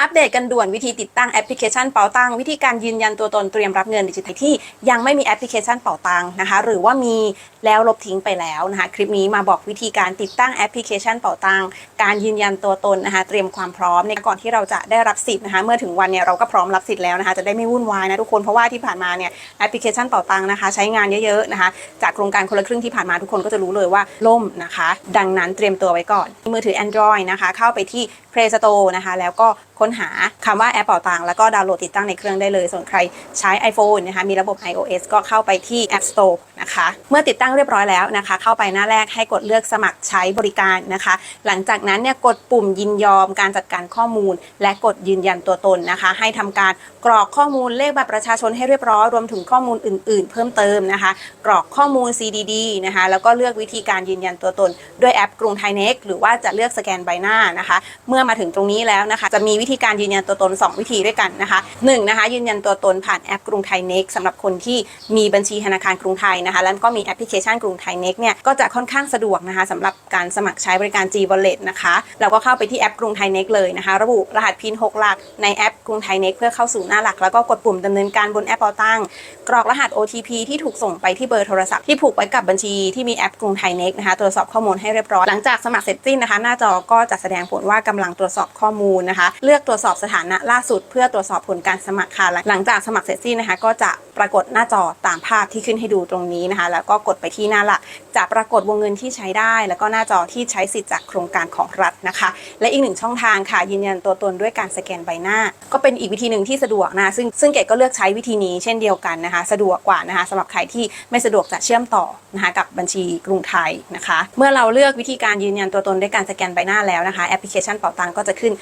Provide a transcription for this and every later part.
อัปเดตกันด่วนวิธีติดตั้งแอปพลิเคชันเป๋าตังวิธีการยืนยันตัวตนเตรียมรับเงินดิจิทัลที่ยังไม่มีแอปพลิเคชันเป๋าตังนะคะ หรือว่ามีแล้วลบทิ้งไปแล้วนะคะ คลิปนี้มาบอกวิธีการติดตั้งแอปพลิเคชันเป๋าตังการยืนยันตัวตนนะคะ เตรียมความพร้อมในก่อนที่เราจะได้รับสิทธิ์นะคะ เมื่อถึงวันเนี่ยเราก็พร้อมรับสิทธิ์แล้วนะคะ จะได้ไม่วุ่นวายนะทุกคนเพราะว่าที่ผ่านมาเนี่ยแอปพลิเคชันเป๋าตังนะคะ ใช้งานเยอะๆนะคะ จากโครงการคนละครึ่งที่ผ่านมาทุกคนก็จะรู้เลยว่าล่มนะคะ ดังนั้นเตรียมตัวไว้ก่อนมือถือ Android นะคะ เข้าไปที่ Play Store นะคะ แล้วก็ค้นหาคำว่าแอปเป่าตังแล้วก็ดาวน์โหลดติดตั้งในเครื่องได้เลย ส่วนใครใช้ iPhone นะคะมีระบบ iOS ก็เข้าไปที่ App Store นะคะเมื่อติดตั้งเรียบร้อยแล้วนะคะ เข้าไปหน้าแรกให้กดเลือกสมัครใช้บริการนะคะ หลังจากนั้นเนี่ยกดปุ่มยินยอมการจัดการข้อมูล และกดยืนยันตัวตนนะคะ ให้ทำการกรอกข้อมูลเลขบัตรประชาชนให้เรียบร้อยรวมถึงข้อมูลอื่น ๆ เพิ่มเติมนะคะ กรอกข้อมูล CDD นะคะแล้วก็เลือกวิธีการยืนยันตัวตน ด้วยแอปกรุงไทยเน็กหรือว่าจะเลือกสแกนใบหน้านะคะ เมื่อมาถึงตรงนี้แล้วนะคะ จะมีวิธีการยืนยันตัวตน 2 วิธีด้วยกันนะคะหนึ่งนะคะยืนยันตัวตนผ่านแอปกรุงไทยเน็กสำหรับคนที่มีบัญชีธนาคารกรุงไทยนะคะแล้วก็มีแอปพลิเคชันกรุงไทยเน็กเนี่ยก็จะค่อนข้างสะดวกนะคะสำหรับการสมัครใช้บริการ G Wallet นะคะเราก็เข้าไปที่แอปกรุงไทยเน็กเลยนะคะ ระบุรหัสพิน6หลักในแอปกรุงไทยเน็กเพื่อเข้าสู่หน้าหลัก แล้วก็กดปุ่มดำเนินการบนแอปเปาตังกรอกรหัส OTP ที่ถูกส่งไปที่เบอร์โทรศัพท์ที่ผูกไว้กับบัญชีที่มีแอปกรุงไทยเน็กนะคะตรวจสอบข้อมูลให้เรียบร้อยหลังจากสมัครเสร็จสิ้นนะคะ หน้าจอก็จะแสดงผลว่ากำลังตรวจสอบข้อมูลนะคะ เลือกตรวจสอบสถานะล่าสุด เพื่อตรวจสอบผลการสมัครค่ะ หลังจากสมัครเสร็จสิ้นนะคะ ก็จะปรากฏหน้าจอตามภาพที่ขึ้นให้ดูตรงนี้นะคะ แล้วก็กดไปที่หน้าหลักจะปรากฏวงเงินที่ใช้ได้ แล้วก็หน้าจอที่ใช้สิทธิ์จากโครงการของรัฐนะคะ และอีกหนึ่งช่องทางค่ะยืนยันตัวตนด้วยการสแกนใบหน้า ก็เป็นอีกวิธีหนึ่งที่สะดวกนะคะซึ่งซึ่งเกดก็เลือกใช้วิธีนี้เช่นเดียวกันนะคะ สะดวกกว่านะคะสำหรับใครที่ไม่สะดวกจะเชื่อมต่อนะคะกับบัญชีกรุงไทยนะคะ เมื่อเราเลือกวิธีการยืนยันตัวตนด้วยการสแกนใบหน้าแล้วนะคะแอปพลิเคชันเป๋าตังก็จะขึ้น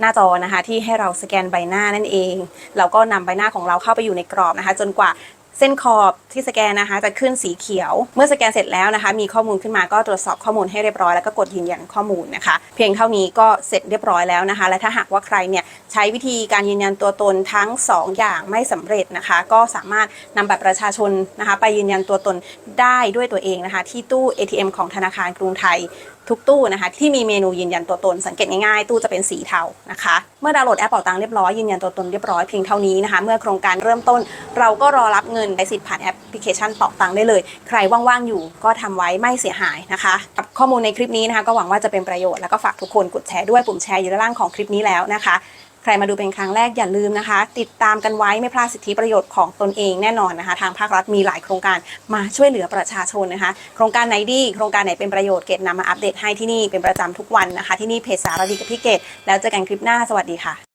หน้าจอนะคะ ที่ให้เราสแกนใบหน้านั่นเองเราก็นำใบหน้าของเราเข้าไปอยู่ในกรอบนะคะ จนกว่า เส้นขอบที่สแกนนะคะ จะขึ้นสีเขียว เมื่อสแกนเสร็จแล้วนะคะ มีข้อมูลขึ้นมาก็ตรวจสอบข้อมูลให้เรียบร้อยแล้วก็กดยืนยันข้อมูลนะคะ เพียงเท่านี้ก็เสร็จเรียบร้อยแล้วนะคะ และถ้าหากว่าใครเนี่ยใช้วิธีการยืนยันตัวตนทั้ง 2 อย่างไม่สำเร็จนะคะ ก็สามารถนำบัตรประชาชนนะคะ ไปยืนยันตัวตนได้ด้วยตัวเองนะคะ ที่ตู้ ATM ของธนาคารกรุงไทยทุกตู้นะคะที่มีเมนูยืนยันตัวตนสังเกตง่ายๆ ตู้จะเป็นสีเทานะคะ เมื่อดาวน์โหลดแอปเป่าตังเรียบร้อยยืนยันตัวตนเรียบร้อยเพียงเท่านี้นะคะ เมื่อโครงการเริ่มต้นเราก็รอรับเงินใช้สิทธิ์ผ่านแอปพลิเคชันเป่าตังได้เลย ใครว่างๆอยู่ก็ทำไว้ไม่เสียหายนะคะ กับข้อมูลในคลิปนี้นะคะ ก็หวังว่าจะเป็นประโยชน์แล้วก็ฝากทุกคนกดแชร์ด้วยปุ่มแชร์อยู่ด้านล่างของคลิปนี้แล้วนะคะ ใครมาดูเป็นครั้งแรกอย่าลืมนะคะ ติดตามกันไว้ไม่พลาดสิทธิประโยชน์ของตนเองแน่นอนนะคะ ทางภาครัฐมีหลายโครงการมาช่วยเหลือประชาชนนะคะ โครงการไหนดี โครงการไหนเป็นประโยชน์เกดนำมาอัปเดตให้ที่นี่เป็นประจำทุกวันนะคะ ที่นี่เพจสารดีกับพี่เกดแล้วเจอกันคลิปหน้าสวัสดีค่ะ